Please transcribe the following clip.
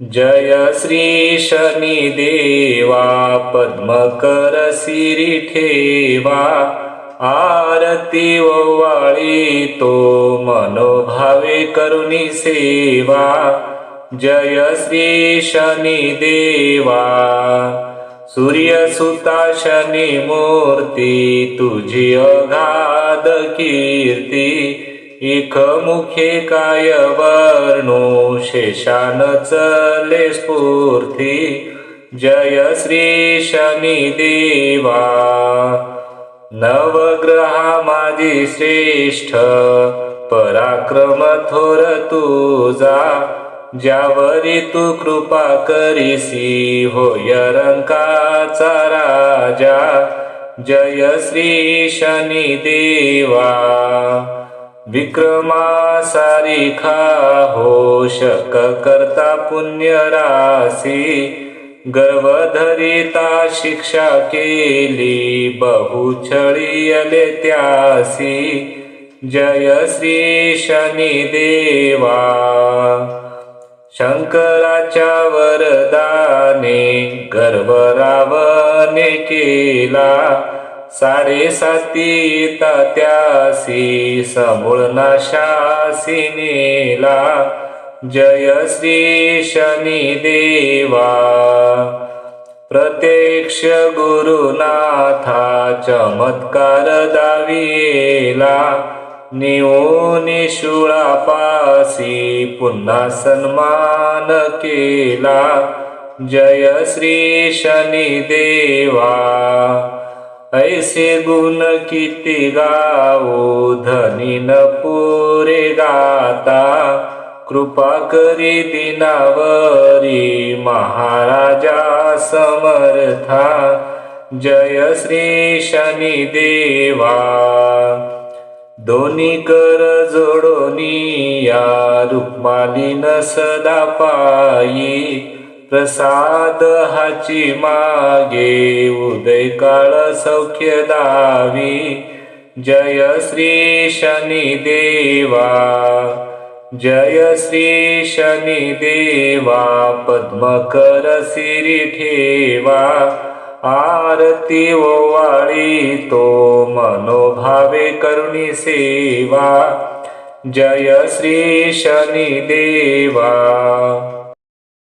जय श्री शनिदेवा पद्मकरसिरिठेवा आरति वाी तो मनोभावे करुनिसेवा जय श्री शनिदेवा सूर्यसुता शनि मूर्ति तु जी अघादकीर्ति इख मुखे काय वर्णो शेषान चले स्फूर्ती. जय श्री शनी देवा. नवग्रहा माझी श्रेष्ठ पराक्रम थोर तुझा. ज्यावरी तू कृपा करीसी होय रंकाचा राजा. जय श्री शनी विक्रमासारिखा विक्रमा हो शक करता पुण्य रासी गर्वधरिता शिक्षा केली बहुछळीयले त्यासी। जय श्री शनी देवा। शंकराच्या वरदाने गर्व रावने केला सारे साती त्यासी समूळ नाशासी नेला जय श्री शनी देवा. प्रत्यक्ष गुरुनाथा चमत्कार दाविला. निशुळापासी पुन्हा सन्मान केला. जय श्री शनी देवा. ऐसे गुण किती गावो धनी न पुरे गाता कृपा करी दिनावरी महाराजा समर्था जय श्री शनी देवा। दोन्ही कर जोडोनिया रुक्मालीन सदा पायी प्रसाद हाची मागे उदय काळ सौख्य दावी। जय श्री शनी देवा। जय श्री शनी देवा। पद्मकर सिरी ठेवा। आरती ओवाळी तो मनोभावे करुणी सेवा। जय श्री शनी देवा